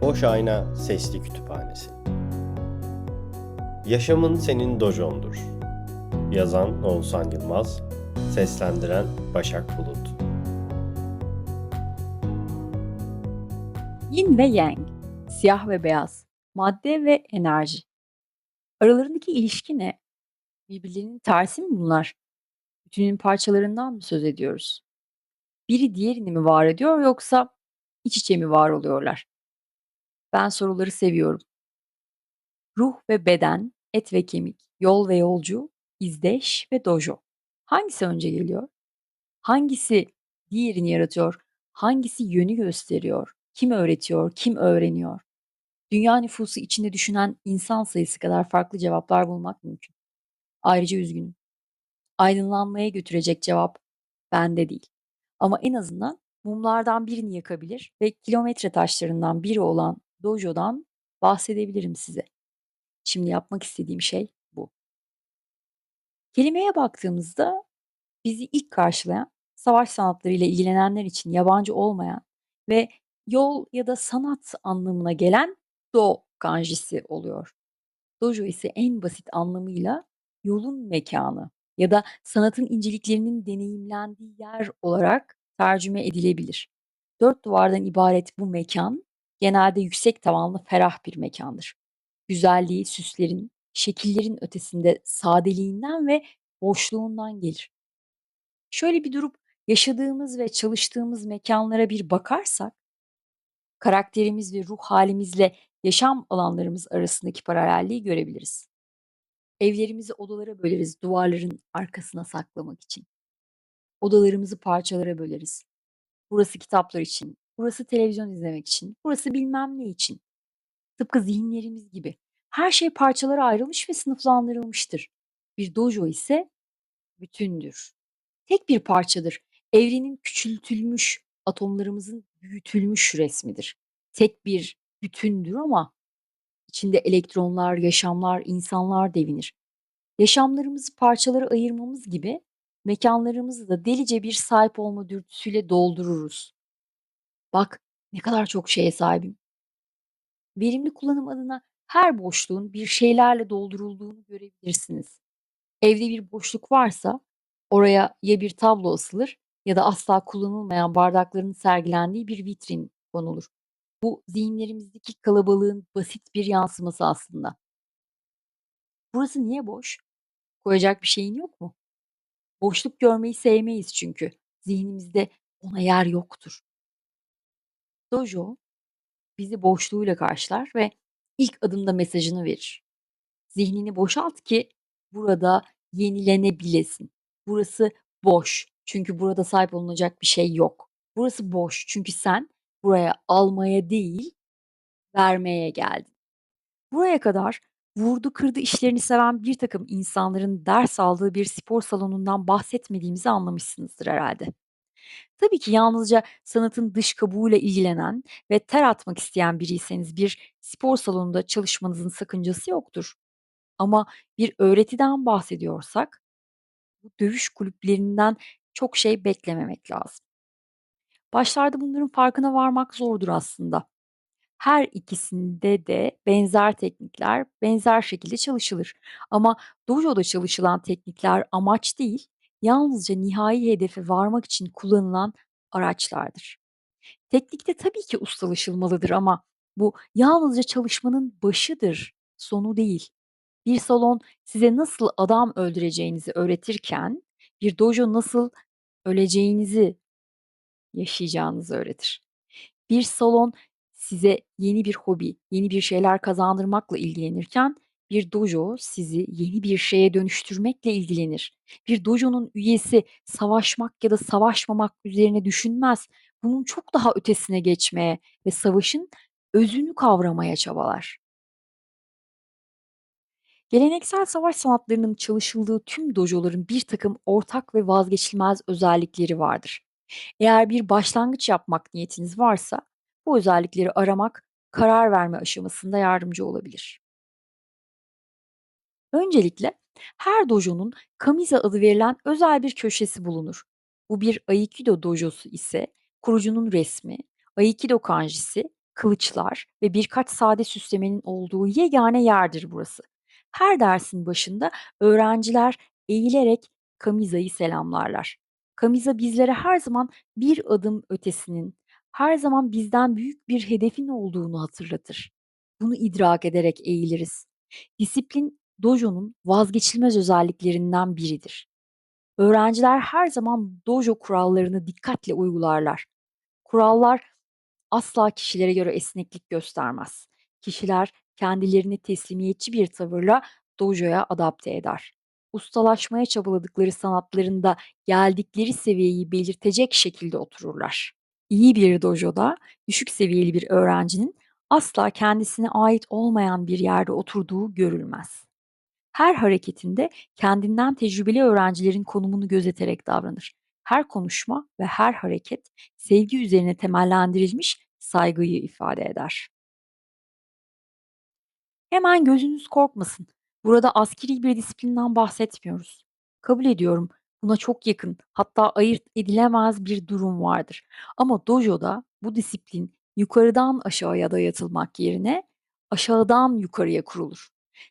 Boş Ayna Sesli Kütüphanesi Yaşamın senin dojondur. Yazan Oğuzhan Yılmaz, seslendiren Başak Bulut. Yin ve Yang, siyah ve beyaz, madde ve enerji. Aralarındaki ilişki ne? Birbirlerinin tersi mi bunlar? Bütünün parçalarından mı söz ediyoruz? Biri diğerini mi var ediyor yoksa iç içe mi var oluyorlar? Ben soruları seviyorum. Ruh ve beden, et ve kemik, yol ve yolcu, izdeş ve dojo. Hangisi önce geliyor? Hangisi diğerini yaratıyor? Hangisi yönü gösteriyor? Kim öğretiyor? Kim öğreniyor? Dünya nüfusu içinde düşünen insan sayısı kadar farklı cevaplar bulmak mümkün. Ayrıca üzgünüm. Aydınlanmaya götürecek cevap bende değil. Ama en azından mumlardan birini yakabilir ve kilometre taşlarından biri olan dojo'dan bahsedebilirim size. Şimdi yapmak istediğim şey bu. Kelimeye baktığımızda bizi ilk karşılayan, savaş sanatlarıyla ilgilenenler için yabancı olmayan ve yol ya da sanat anlamına gelen do kanjisi oluyor. Dojo ise en basit anlamıyla yolun mekanı ya da sanatın inceliklerinin deneyimlendiği yer olarak tercüme edilebilir. Dört duvardan ibaret bu mekan genelde yüksek tavanlı ferah bir mekandır. Güzelliği süslerin, şekillerin ötesinde sadeliğinden ve boşluğundan gelir. Şöyle bir durup yaşadığımız ve çalıştığımız mekanlara bir bakarsak, karakterimiz ve ruh halimizle yaşam alanlarımız arasındaki paralelliği görebiliriz. Evlerimizi odalara böleriz duvarların arkasına saklamak için. Odalarımızı parçalara böleriz. Burası kitaplar için, burası televizyon izlemek için, burası bilmem ne için. Tıpkı zihinlerimiz gibi. Her şey parçalara ayrılmış ve sınıflandırılmıştır. Bir dojo ise bütündür. Tek bir parçadır. Evrenin küçültülmüş, atomlarımızın büyütülmüş resmidir. Tek bir bütündür ama içinde elektronlar, yaşamlar, insanlar devinir. Yaşamlarımızı parçalara ayırmamız gibi mekanlarımızı da delice bir sahip olma dürtüsüyle doldururuz. Bak ne kadar çok şeye sahibim. Verimli kullanım adına her boşluğun bir şeylerle doldurulduğunu görebilirsiniz. Evde bir boşluk varsa oraya ya bir tablo asılır ya da asla kullanılmayan bardakların sergilendiği bir vitrin konulur. Bu zihinlerimizdeki kalabalığın basit bir yansıması aslında. Burası niye boş? Koyacak bir şeyin yok mu? Boşluk görmeyi sevmeyiz çünkü. Zihnimizde ona yer yoktur. Dojo bizi boşluğuyla karşılar ve ilk adımda mesajını verir. Zihnini boşalt ki burada yenilenebilesin. Burası boş çünkü burada sahip olunacak bir şey yok. Burası boş çünkü sen buraya almaya değil, vermeye geldin. Buraya kadar vurdu kırdı işlerini seven bir takım insanların ders aldığı bir spor salonundan bahsetmediğimizi anlamışsınızdır herhalde. Tabii ki yalnızca sanatın dış kabuğuyla ilgilenen ve ter atmak isteyen biriyseniz bir spor salonunda çalışmanızın sakıncası yoktur. Ama bir öğretiden bahsediyorsak bu dövüş kulüplerinden çok şey beklememek lazım. Başlarda bunların farkına varmak zordur aslında. Her ikisinde de benzer teknikler benzer şekilde çalışılır. Ama dojo'da çalışılan teknikler amaç değil, yalnızca nihai hedefe varmak için kullanılan araçlardır. Teknikte tabii ki ustalaşılmalıdır ama bu yalnızca çalışmanın başıdır, sonu değil. Bir salon size nasıl adam öldüreceğinizi öğretirken bir dojo nasıl öleceğinizi yaşayacağınızı öğretir. Bir salon size yeni bir hobi, yeni bir şeyler kazandırmakla ilgilenirken bir dojo sizi yeni bir şeye dönüştürmekle ilgilenir. Bir dojo'nun üyesi savaşmak ya da savaşmamak üzerine düşünmez. Bunun çok daha ötesine geçmeye ve savaşın özünü kavramaya çabalar. Geleneksel savaş sanatlarının çalışıldığı tüm dojoların bir takım ortak ve vazgeçilmez özellikleri vardır. Eğer bir başlangıç yapmak niyetiniz varsa bu özellikleri aramak karar verme aşamasında yardımcı olabilir. Öncelikle her dojonun kamiza adı verilen özel bir köşesi bulunur. Bu bir Aikido dojosu ise kurucunun resmi, Aikido kanjisi, kılıçlar ve birkaç sade süslemenin olduğu yegane yerdir burası. Her dersin başında öğrenciler eğilerek Kamiza'yı selamlarlar. Kamiza bizlere her zaman bir adım ötesinin, her zaman bizden büyük bir hedefin olduğunu hatırlatır. Bunu idrak ederek eğiliriz. Disiplin dojo'nun vazgeçilmez özelliklerinden biridir. Öğrenciler her zaman dojo kurallarını dikkatle uygularlar. Kurallar asla kişilere göre esneklik göstermez. Kişiler kendilerini teslimiyetçi bir tavırla dojo'ya adapte eder. Ustalaşmaya çabaladıkları sanatlarında geldikleri seviyeyi belirtecek şekilde otururlar. İyi bir dojo'da düşük seviyeli bir öğrencinin asla kendisine ait olmayan bir yerde oturduğu görülmez. Her hareketinde kendinden tecrübeli öğrencilerin konumunu gözeterek davranır. Her konuşma ve her hareket sevgi üzerine temellendirilmiş saygıyı ifade eder. Hemen gözünüz korkmasın. Burada askeri bir disiplinden bahsetmiyoruz. Kabul ediyorum, buna çok yakın, hatta ayırt edilemez bir durum vardır. Ama dojo'da bu disiplin yukarıdan aşağıya dayatılmak yerine aşağıdan yukarıya kurulur.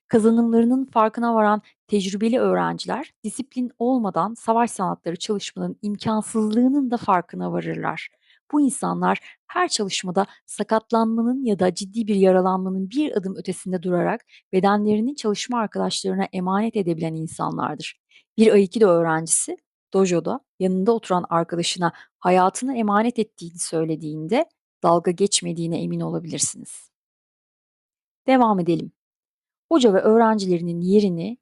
Kazanımlarının farkına varan tecrübeli öğrenciler disiplin olmadan savaş sanatları çalışmanın imkansızlığının da farkına varırlar. Bu insanlar her çalışmada sakatlanmanın ya da ciddi bir yaralanmanın bir adım ötesinde durarak bedenlerini çalışma arkadaşlarına emanet edebilen insanlardır. Bir Aikido öğrencisi dojo'da yanında oturan arkadaşına hayatını emanet ettiğini söylediğinde dalga geçmediğine emin olabilirsiniz. Devam edelim. Hoca ve öğrencilerinin yerini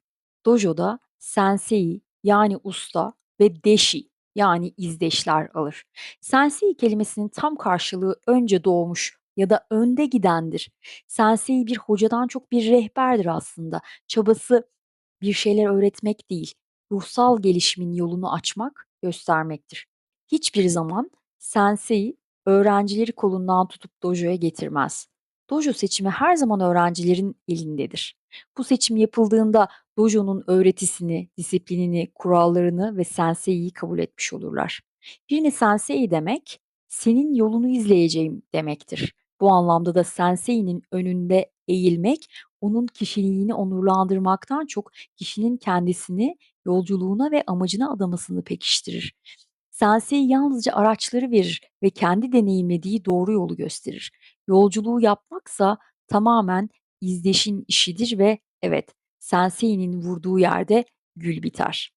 dojo'da sensei yani usta ve deshi yani izdeşler alır. Sensei kelimesinin tam karşılığı önce doğmuş ya da önde gidendir. Sensei bir hocadan çok bir rehberdir aslında. Çabası bir şeyler öğretmek değil, ruhsal gelişimin yolunu açmak, göstermektir. Hiçbir zaman sensei öğrencileri kolundan tutup dojo'ya getirmez. Dojo seçimi her zaman öğrencilerin elindedir. Bu seçim yapıldığında dojo'nun öğretisini, disiplinini, kurallarını ve sensei'yi kabul etmiş olurlar. Birine sensei demek, senin yolunu izleyeceğim demektir. Bu anlamda da sensei'nin önünde eğilmek, onun kişiliğini onurlandırmaktan çok kişinin kendisini yolculuğuna ve amacına adamasını pekiştirir. Sensei yalnızca araçları verir ve kendi deneyimlediği doğru yolu gösterir. Yolculuğu yapmaksa tamamen izdeşin işidir ve evet, sensei'nin vurduğu yerde gül biter.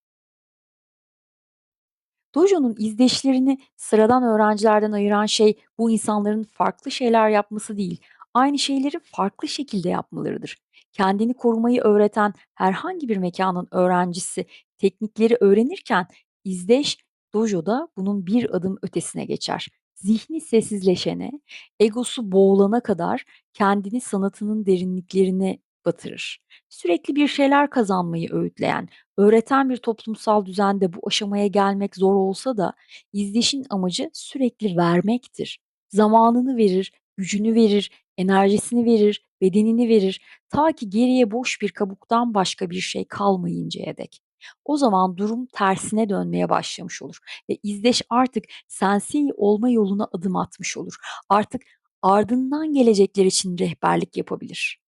Dojo'nun izdeşlerini sıradan öğrencilerden ayıran şey bu insanların farklı şeyler yapması değil, aynı şeyleri farklı şekilde yapmalarıdır. Kendini korumayı öğreten herhangi bir mekanın öğrencisi teknikleri öğrenirken izdeş dojo'da bunun bir adım ötesine geçer. Zihni sessizleşene, egosu boğulana kadar kendini sanatının derinliklerine batırır. Sürekli bir şeyler kazanmayı öğütleyen, öğreten bir toplumsal düzende bu aşamaya gelmek zor olsa da izdeşin amacı sürekli vermektir. Zamanını verir, gücünü verir, enerjisini verir, bedenini verir ta ki geriye boş bir kabuktan başka bir şey kalmayıncaya dek. O zaman durum tersine dönmeye başlamış olur ve izdeş artık sensei olma yoluna adım atmış olur. Artık ardından gelecekler için rehberlik yapabilir.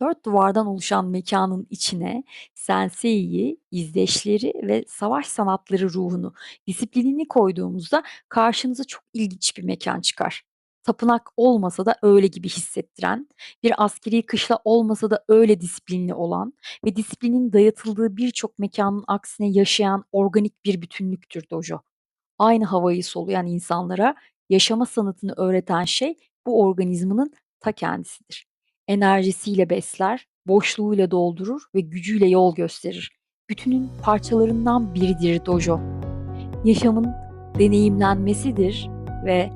Dört duvardan oluşan mekanın içine sensei'yi, izdeşleri ve savaş sanatları ruhunu, disiplinini koyduğumuzda karşınıza çok ilginç bir mekan çıkar. Tapınak olmasa da öyle gibi hissettiren, bir askeri kışla olmasa da öyle disiplinli olan ve disiplinin dayatıldığı birçok mekanın aksine yaşayan organik bir bütünlüktür dojo. Aynı havayı soluyan insanlara yaşama sanatını öğreten şey bu organizmanın ta kendisidir. Enerjisiyle besler, boşluğuyla doldurur ve gücüyle yol gösterir. Bütünün parçalarından biridir dojo. Yaşamın deneyimlenmesidir ve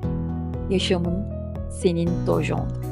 yaşamın senin dojon.